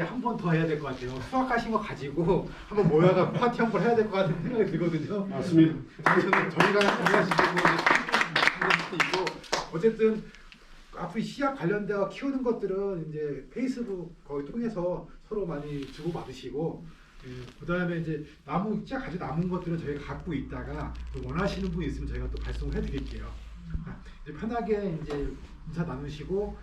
우리 한 번 더 해야 될 것 같아요. 수확하신 거 가지고 한번 모여가 파티 한 번 해야 될 것 같은 생각이 들거든요. 맞습니다. 저는 저희가 있고 어쨌든 앞으로 씨앗 관련되어 키우는 것들은 이제 페이스북 거기 통해서 서로 많이 주고 받으시고 그 다음에 이제 나무 씨앗 가지고 남은 것들은 저희가 갖고 있다가 또 원하시는 분 있으면 저희가 또 발송을 해드릴게요. 아, 이제 편하게 이제 인사 나누시고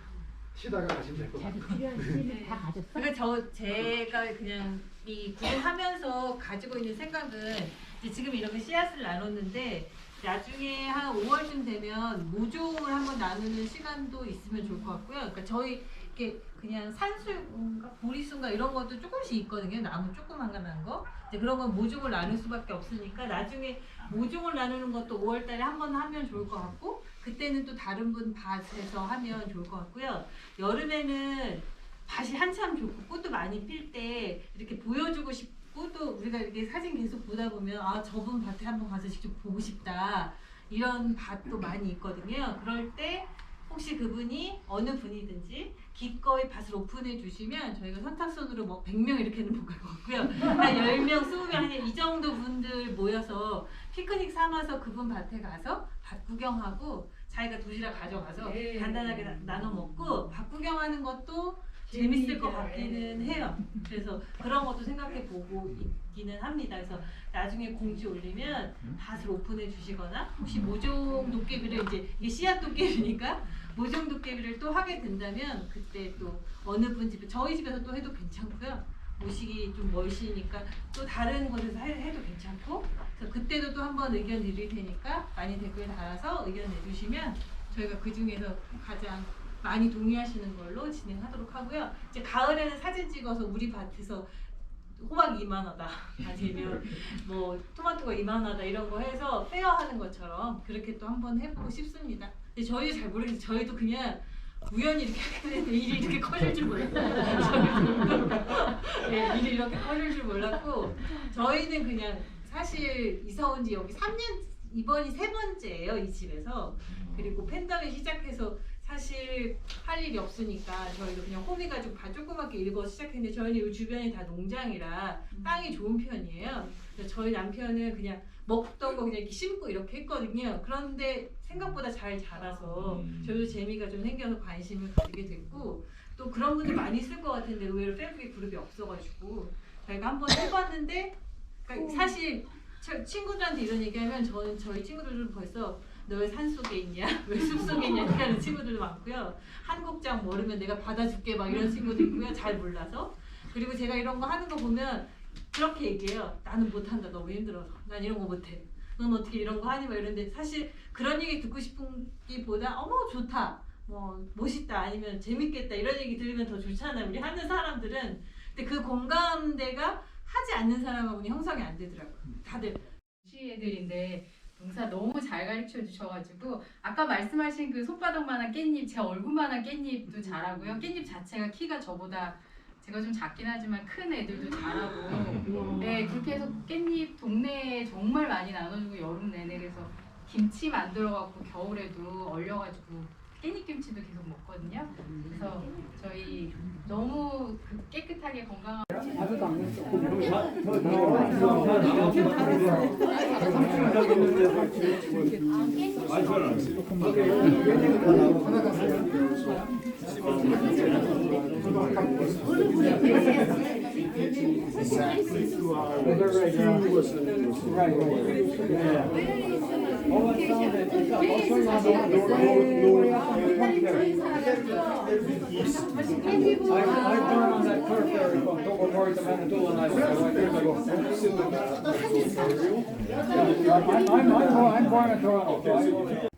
쉬다가 가시면 될 것 자기 같아요. 필요한 씨는 다 가졌어? 그러니까 저 제가 그냥 이 구매하면서 가지고 있는 생각은 이제 지금 이렇게 씨앗을 나눴는데 나중에 한 5월쯤 되면 모종을 한번 나누는 시간도 있으면 좋을 것 같고요. 그러니까 저희 이렇게 그냥 산수인가 보리수인가 이런 것도 조금씩 있거든요. 나무 조그만 거난 거. 이제 그런 건 모종을 나눌 수밖에 없으니까 나중에 모종을 나누는 것도 5월 달에 한 번 하면 좋을 것 같고 그때는 또 다른 분 밭에서 하면 좋을 것 같고요. 여름에는 밭이 한참 좋고 꽃도 많이 필 때 이렇게 보여주고 싶고 또 우리가 이렇게 사진 계속 보다 보면 아 저분 밭에 한번 가서 직접 보고 싶다 이런 밭도 많이 있거든요. 그럴 때 혹시 그분이 어느 분이든지 기꺼이 밭을 오픈해 주시면 저희가 선착순으로 뭐 100명 이렇게는 못 갈 것 같고요. 한 10명, 20명, 한 이 정도 분들 모여서 피크닉 삼아서 그분 밭에 가서 밭 구경하고 자기가 도시락 가져가서 네. 간단하게 나- 나눠 먹고 밭 구경하는 것도 재밌을 것 같기는 해요. 그래서 그런 것도 생각해 보고 있기는 합니다. 그래서 나중에 공지 올리면 밭을 오픈해 주시거나 혹시 모종 도깨비를 이제 이게 씨앗 도깨비니까 모종 도깨비를 또 하게 된다면 그때 또 어느 분 집에 저희 집에서 또 해도 괜찮고요. 모시기 좀 멀시니까 또 다른 곳에서 해- 해도 괜찮고 그래서 그때도 또 한번 의견 드릴 테니까 많이 댓글 달아서 의견 내주시면 저희가 그 중에서 가장 많이 동의하시는 걸로 진행하도록 하고요. 이제 가을에는 사진 찍어서 우리 밭에서 호박이 이만하다 아니면 뭐 토마토가 이만하다 이런 거 해서 페어하는 것처럼 그렇게 또 한번 해보고 싶습니다. 근데 저희 잘 모르겠어요. 저희도 그냥 우연히 이렇게 하게 됐는데 일이 이렇게 커질 줄 몰랐어요. 네, 일이 이렇게 커질 줄 몰랐고 저희는 그냥 사실 이사 온 지 여기 3년 이번이 세 번째예요 이 집에서 그리고 팬덤이 시작해서 사실 할 일이 없으니까 저희도 그냥 호미 가지고 밭 조그맣게 일궈 시작했는데 저희는 이 주변이 다 농장이라 땅이 좋은 편이에요. 그래서 저희 남편은 그냥 먹던 거 그냥 이렇게 심고 이렇게 했거든요. 그런데 생각보다 잘 자라서 저도 재미가 좀 생겨서 관심을 가지게 됐고 또 그런 분들 많이 있을 것 같은데 의외로 페이북에 그룹이 없어가지고 저희가 한번 해봤는데 그러니까 사실 저 친구들한테 이런 얘기하면 저는 저희 친구들은 벌써 너 왜 산 속에 있냐? 왜 숲 속에 있냐? 이렇게 하는 친구들도 많고요. 한국장 모르면 내가 받아줄게 막 이런 친구도 있고요. 잘 몰라서. 그리고 제가 이런 거 하는 거 보면 그렇게 얘기해요. 나는 못한다. 너무 힘들어서. 난 이런 거 못해. 넌 어떻게 이런 거 하니? 막 이런데 사실 그런 얘기 듣고 싶은기보다 어머 좋다. 뭐 멋있다. 아니면 재밌겠다. 이런 얘기 들으면 더 좋잖아요. 우리 하는 사람들은. 근데 그 공감대가 하지 않는 사람하고는 형성이 안 되더라고요. 다들 시 애들인데 농사 너무 잘 가르쳐 주셔가지고 아까 말씀하신 그 손바닥만한 깻잎 제 얼굴만한 깻잎도 잘하고요 깻잎 자체가 키가 저보다 제가 좀 작긴 하지만 큰 애들도 잘하고. 네 그렇게 해서 깻잎 동네에 정말 많이 나눠주고 여름 내내 그래서 김치 만들어 갖고 겨울에도 얼려가지고 깻잎 김치도 계속 먹거든요. 그래서 저희 너무 그 깨끗하게 건강한 kitchen exactly two hours. Right, right. Yeah. I've, I'm I'm, I'm, born in Toronto.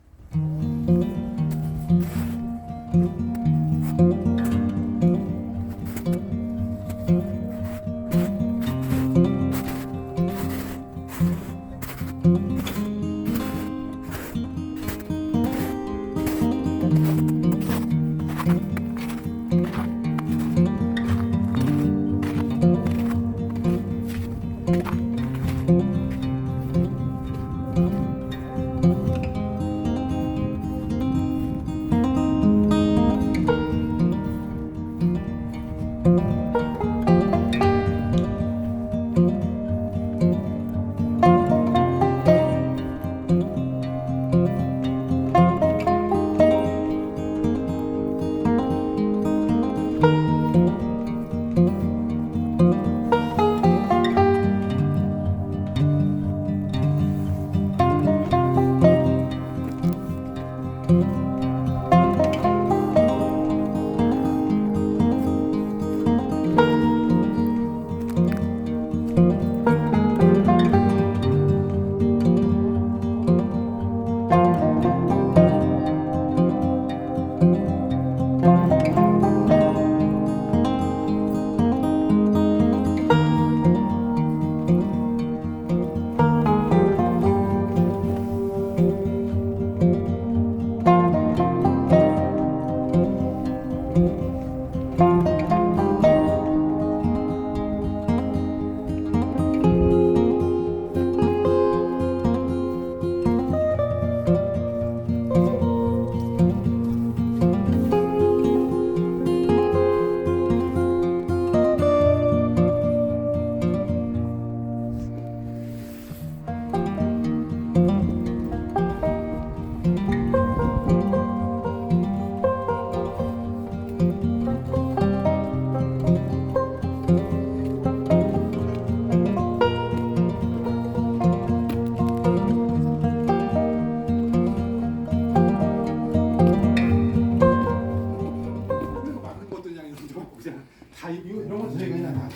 이런 것도 저희 그냥 다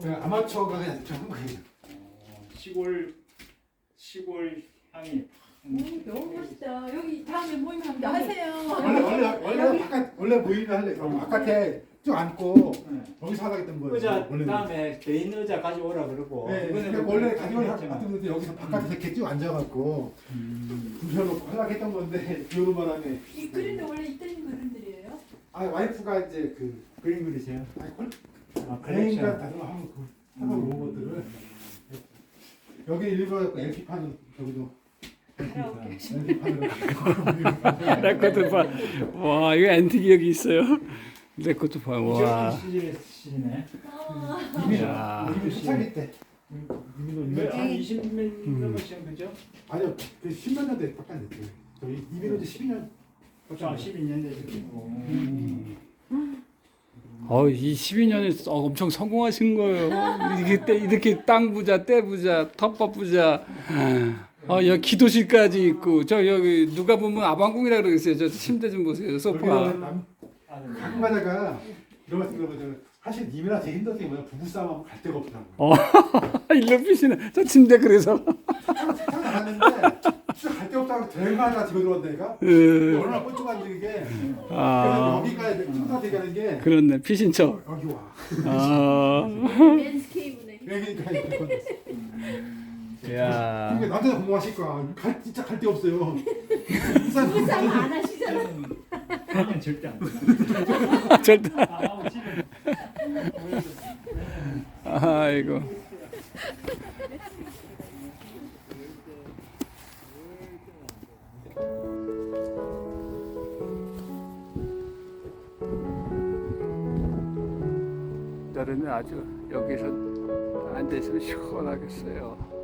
그냥 아마추어가 그냥 직접 한 거예요. 어, 시골 시골 향이 오, 너무 멋있다. 여기 다음에 모임하면 원래 하세요. 네. 원래 원래 바깥 원래 모임을 할래. 그럼 어. 바깥에 쭉 앉고 네. 거기서 하다 했던 거예요. 의자 원래는. 다음에 개인 의자 가져오라 그러고 네, 그러니까 원래 가디언 했지만. 여기서 바깥에 이렇게 쭉 앉아갖고 음. 불편놓고 하려고 했던 건데 비오는 바람에 이 그림도 원래 있던 그림들이. 아 와이프가 이제 그 그림 그리세요? 아니 콜 아, 여행가 다들 하고 그 하고 온 것들을 여기 일부러 LP 판은 저기도 LP 판으로 내 것도 봐. 와, 이거 앤틱이 여기 있어요. 내 것도 봐. 와. 시절이네. 이미 야. 이미 때한 20년 넘으신 그죠? 아니요 그 10몇 년돼 바깥 됐죠 저희 이민호지 12년 보통 한 12년 되시고. 어, 이 12년에 엄청 성공하신 거예요. 이게 때 이렇게 땅 부자, 때 부자, 텃밭 부자. 어, 여기 기도실까지 있고 저 여기 누가 보면 아방궁이라 그러겠어요. 저 침대 좀 보세요. 소파. 아, 가끔 가다가 이런 말씀 들어보면 사실 님이랑 제일 힘든 게 뭐냐 부부싸움하면 갈 데가 없다고 어, 일로 피시네. 저 침대 그래서. 참 나갔는데 진짜 갈데 없다고 대마다 집에 들어왔다 얘가 예. 얼마나 그게 그래서 아, 여기가 청사대 가는 게 그렇네. 피신 척. 여기 와 아, 랜스케이프네. 여기니까 야. 그러니까 남자가 궁금하실 거야 갈, 진짜 갈 데 없어요 부산 부산 안 하시잖아. 그러면 절대 안 돼. 절대. 아, 집에. 아이고. 가을에는 아주 여기서 앉아있으면 시원하겠어요.